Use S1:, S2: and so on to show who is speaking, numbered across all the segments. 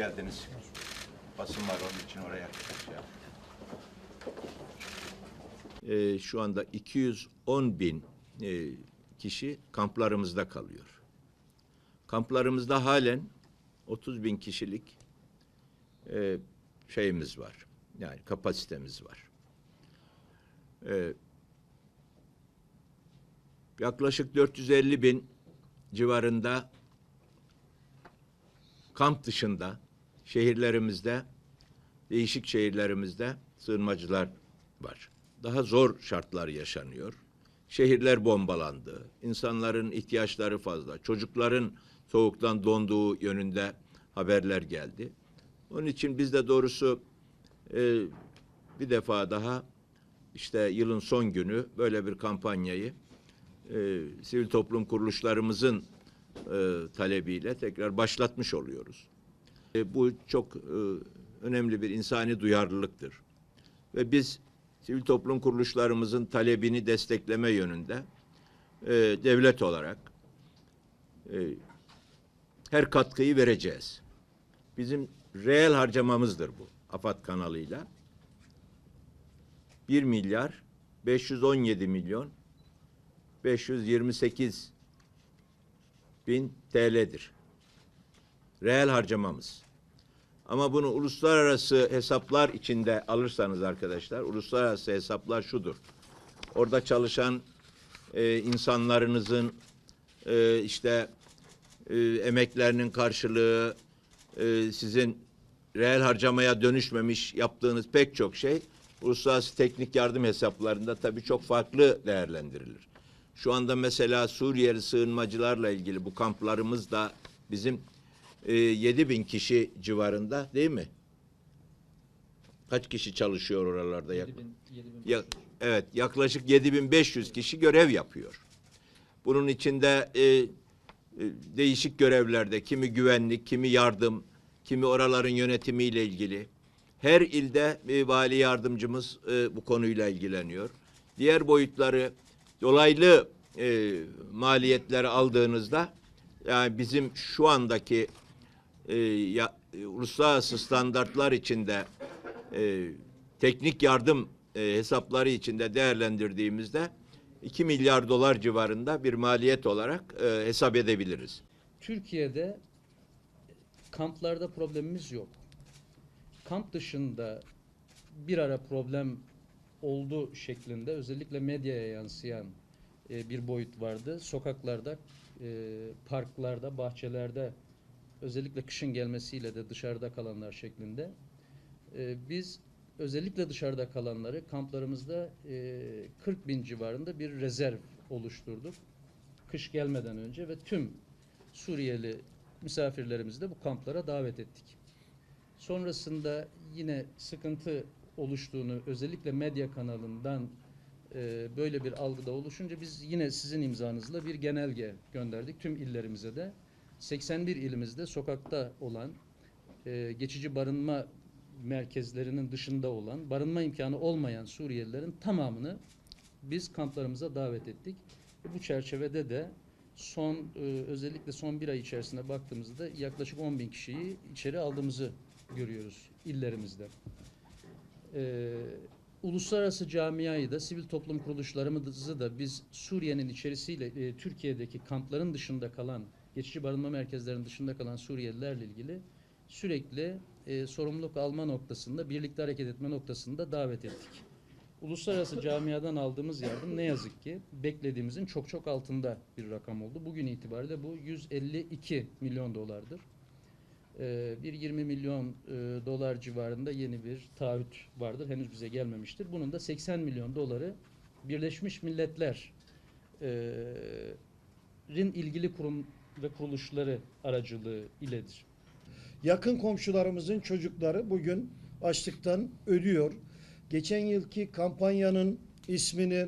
S1: Geldiniz. Basın var onun için oraya. Ee, şu anda 210 bin e, kişi kamplarımızda kalıyor. Kamplarımızda halen 30 bin kişilik e, şeyimiz var. Yani kapasitemiz var. Ee, yaklaşık 450 bin civarında kamp dışında şehirlerimizde, değişik şehirlerimizde sığınmacılar var. Daha zor şartlar yaşanıyor. Şehirler bombalandı. İnsanların ihtiyaçları fazla. Çocukların soğuktan donduğu yönünde haberler geldi. Onun için biz de doğrusu e, bir defa daha işte yılın son günü böyle bir kampanyayı e, sivil toplum kuruluşlarımızın e, talebiyle tekrar başlatmış oluyoruz. E, bu çok e, önemli bir insani duyarlılıktır. Ve biz sivil toplum kuruluşlarımızın talebini destekleme yönünde e, devlet olarak e, her katkıyı vereceğiz. Bizim reel harcamamızdır bu AFAD kanalıyla. 1 milyar 517 milyon 528 bin TL'dir. Reel harcamamız. Ama bunu uluslararası hesaplar içinde alırsanız arkadaşlar, uluslararası hesaplar şudur. Orada çalışan e, insanlarınızın e, işte e, emeklerinin karşılığı, e, sizin reel harcamaya dönüşmemiş yaptığınız pek çok şey uluslararası teknik yardım hesaplarında tabii çok farklı değerlendirilir. Şu anda mesela Suriyeli sığınmacılarla ilgili bu kamplarımız da bizim e, 7 bin kişi civarında değil mi? Kaç kişi çalışıyor oralarda? Yak-
S2: 7000 7000
S1: ya, evet, yaklaşık 7500 kişi görev yapıyor. Bunun içinde e, e, değişik görevlerde, kimi güvenlik, kimi yardım, kimi oraların yönetimiyle ilgili. Her ilde bir vali yardımcımız e, bu konuyla ilgileniyor. Diğer boyutları dolaylı e, maliyetleri aldığınızda yani bizim şu andaki e, ya, e, uluslararası standartlar içinde e, teknik yardım e, hesapları içinde değerlendirdiğimizde 2 milyar dolar civarında bir maliyet olarak e, hesap edebiliriz.
S2: Türkiye'de kamplarda problemimiz yok. Kamp dışında bir ara problem oldu şeklinde özellikle medyaya yansıyan e, bir boyut vardı. Sokaklarda, e, parklarda, bahçelerde özellikle kışın gelmesiyle de dışarıda kalanlar şeklinde. E, biz özellikle dışarıda kalanları kamplarımızda e, 40 bin civarında bir rezerv oluşturduk. Kış gelmeden önce ve tüm Suriyeli misafirlerimizi de bu kamplara davet ettik. Sonrasında yine sıkıntı oluştuğunu özellikle medya kanalından e, böyle bir algıda oluşunca biz yine sizin imzanızla bir genelge gönderdik tüm illerimize de. 81 ilimizde sokakta olan e, geçici barınma merkezlerinin dışında olan, barınma imkanı olmayan Suriyelilerin tamamını biz kamplarımıza davet ettik. Bu çerçevede de son e, özellikle son bir ay içerisinde baktığımızda yaklaşık 10 bin kişiyi içeri aldığımızı görüyoruz illerimizde. E, uluslararası camiayı da sivil toplum kuruluşlarımızı da biz Suriye'nin içerisiyle e, Türkiye'deki kampların dışında kalan geçici barınma merkezlerinin dışında kalan Suriyelilerle ilgili sürekli e, sorumluluk alma noktasında, birlikte hareket etme noktasında davet ettik. Uluslararası camiadan aldığımız yardım ne yazık ki beklediğimizin çok çok altında bir rakam oldu. Bugün itibariyle bu 152 milyon dolardır. Ee, bir 20 milyon e, dolar civarında yeni bir taahhüt vardır. Henüz bize gelmemiştir. Bunun da 80 milyon doları Birleşmiş Milletler e, ilgili kurum ve kuruluşları aracılığı iledir.
S3: Yakın komşularımızın çocukları bugün açlıktan ölüyor. Geçen yılki kampanyanın ismini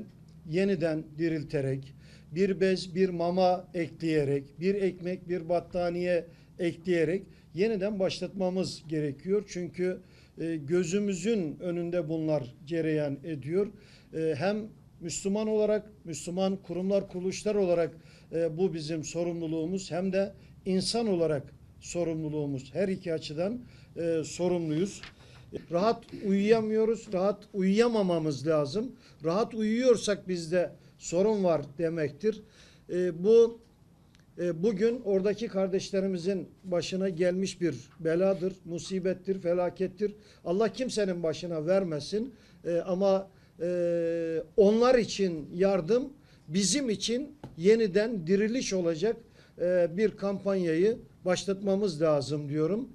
S3: yeniden dirilterek, bir bez, bir mama ekleyerek, bir ekmek, bir battaniye ekleyerek yeniden başlatmamız gerekiyor. Çünkü e, gözümüzün önünde bunlar cereyan ediyor. E, hem Müslüman olarak, Müslüman kurumlar, kuruluşlar olarak e, bu bizim sorumluluğumuz hem de insan olarak sorumluluğumuz. Her iki açıdan e, sorumluyuz. Rahat uyuyamıyoruz, rahat uyuyamamamız lazım. Rahat uyuyorsak bizde sorun var demektir. E, bu e, bugün oradaki kardeşlerimizin başına gelmiş bir beladır, musibettir, felakettir. Allah kimsenin başına vermesin. E, ama e, onlar için yardım, bizim için yeniden diriliş olacak e, bir kampanyayı başlatmamız lazım diyorum.